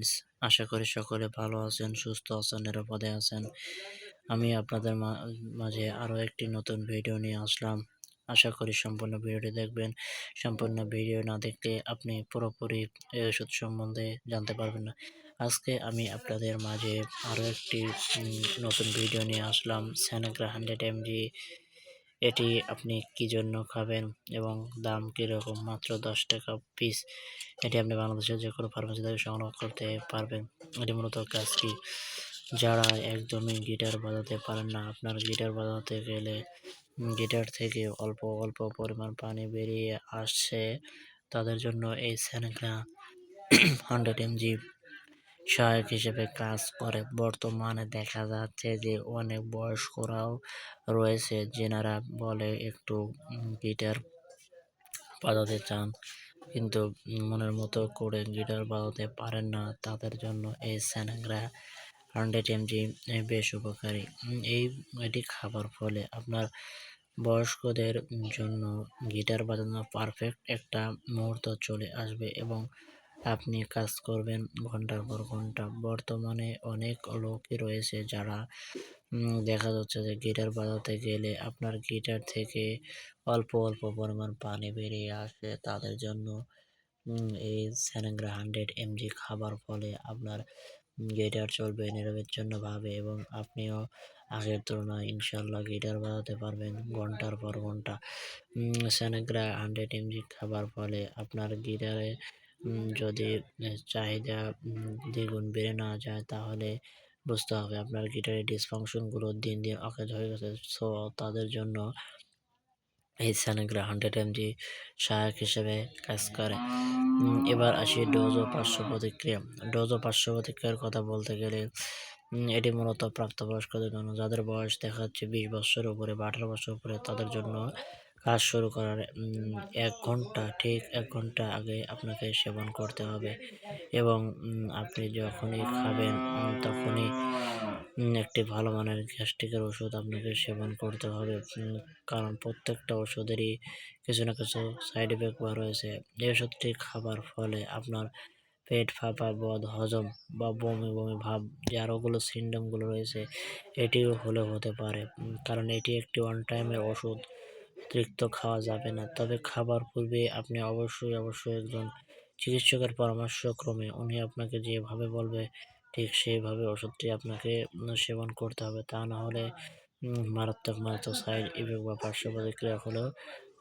Friends আশা করি সকলে ভালো আছেন, সুস্থ আছেন, নিরাপদে আছেন। আমি আপনাদের মাঝে আরও একটি নতুন ভিডিও নিয়ে আসলাম। আশা করি সম্পূর্ণ ভিডিওটি দেখবেন। সম্পূর্ণ ভিডিও না দেখলে আপনি পুরোপুরি এই ওষুধ সম্বন্ধে জানতে পারবেন না। আজকে আমি আপনাদের মাঝে আরও একটি নতুন ভিডিও নিয়ে আসলাম। স্যানাগ্রা হান্ড্রেড এমজি এটি আপনি কি জন্য খাবেন এবং দাম কীরকম? মাত্র দশ টাকা পিস এটি আপনি বাংলাদেশের যে কোনো ফার্মেসি থেকে সংগ্রহ করতে পারবেন। এটি মূলত কাজ কি? যারা একদমই গিটার বাজাতে পারেন না, আপনার গিটার বাজাতে গেলে গিটার থেকে অল্প অল্প পরিমাণ পানি বেরিয়ে আসছে। তাদের জন্য এই স্যানেগ্রা হান্ড্রেড এমজি সহায়ক হিসেবে কাজ করে। বর্তমানে দেখা যাচ্ছে যে অনেক বয়স্করাও রয়েছে যেনারা বলে একটু গিটার বাজাতে চান কিন্তু মনের মতো করে গিটার বাজাতে পারেন না। তাদের জন্য এই স্যানাগ্রা হান্ড্রেড এমজি বেশ উপকারী। এই এটি খাবার ফলে আপনার বয়স্কদের জন্য গিটার বাজানো পারফেক্ট একটা মুহূর্ত চলে আসবে এবং আপনি কাজ করবেন ঘণ্টার পর ঘণ্টা। বর্তমানে অনেক লোকই রয়েছে যারা দেখা যাচ্ছে যে গিটার বাজাতে গেলে আপনার গিটার থেকে অল্প অল্প পরিমাণ পানি বেরিয়ে আসে। তাদের জন্য এই স্যানেগ্রা হান্ড্রেড এমজি খাবার ফলে আপনার গিটার চলবে নিরবিচ্ছিন্নভাবে এবং আপনিও আগের তুলনায় ইনশাল্লাহ গিটার বাজাতে পারবেন ঘণ্টার পর ঘণ্টা। স্যানেগ্রা হান্ড্রেড এমজি খাবার ফলে আপনার গিটারে যদি চাহিদা দ্বিগুণ বেড়ে না যায় তাহলে বুঝতে হবে আপনার গিটারের ডিসফাংশনগুলো দিন দিন অকেজ হয়ে গেছে। সো তাদের জন্য এই স্যানেগ্রা হান্ড্রেড এমজি সহায়ক হিসেবে কাজ করে। এবার আসি ডোজ ও পার্শ্ব প্রতিক্রিয়া। ডোজ ও পার্শ্ব প্রতিক্রিয়ার কথা বলতে গেলে এটি মূলত প্রাপ্তবয়স্কদের জন্য। যাদের বয়স দেখা যাচ্ছে বিশ বছর উপরে বা আঠারো বছর উপরে, তাদের জন্য কাজ শুরু করার এক ঘণ্টা, ঠিক এক ঘণ্টা আগে আপনাকে সেবন করতে হবে। এবং আপনি যখনই খাবেন তখনই একটি ভালো মানের গ্যাস্ট্রিকের ওষুধ আপনাকে সেবন করতে হবে। কারণ প্রত্যেকটা ওষুধেরই কিছু না কিছু সাইড এফেক্ট বা রয়েছে। এই ওষুধটি খাবার ফলে আপনার পেট ফাঁপা, বদ, হজম বা বমি বমি ভাব, যে আরোগুলো সিন্ডমগুলো রয়েছে, এটিও হলেও হতে পারে। কারণ এটি একটি ওয়ান টাইমের ওষুধ। অতিরিক্ত খাওয়া যাবে না। তবে খাবার পূর্বে আপনি অবশ্যই অবশ্যই একজন চিকিৎসকের পরামর্শক্রমে উনি আপনাকে যেভাবে বলবে, ঠিক সেইভাবে ওষুধটি আপনাকে সেবন করতে হবে। তা না হলে মারাত্মক মারাত্মক সাইড ইফেক্ট বা পার্শ্ব প্রতিক্রিয়া হলেও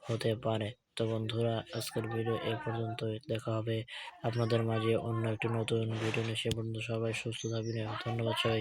হতে পারে। তো বন্ধুরা, আজকের ভিডিও এ পর্যন্তই। দেখা হবে আপনাদের মাঝে অন্য একটি নতুন ভিডিও নিয়ে। সে পর্যন্ত সবাই সুস্থ থাকবেন ধন্যবাদ সবাই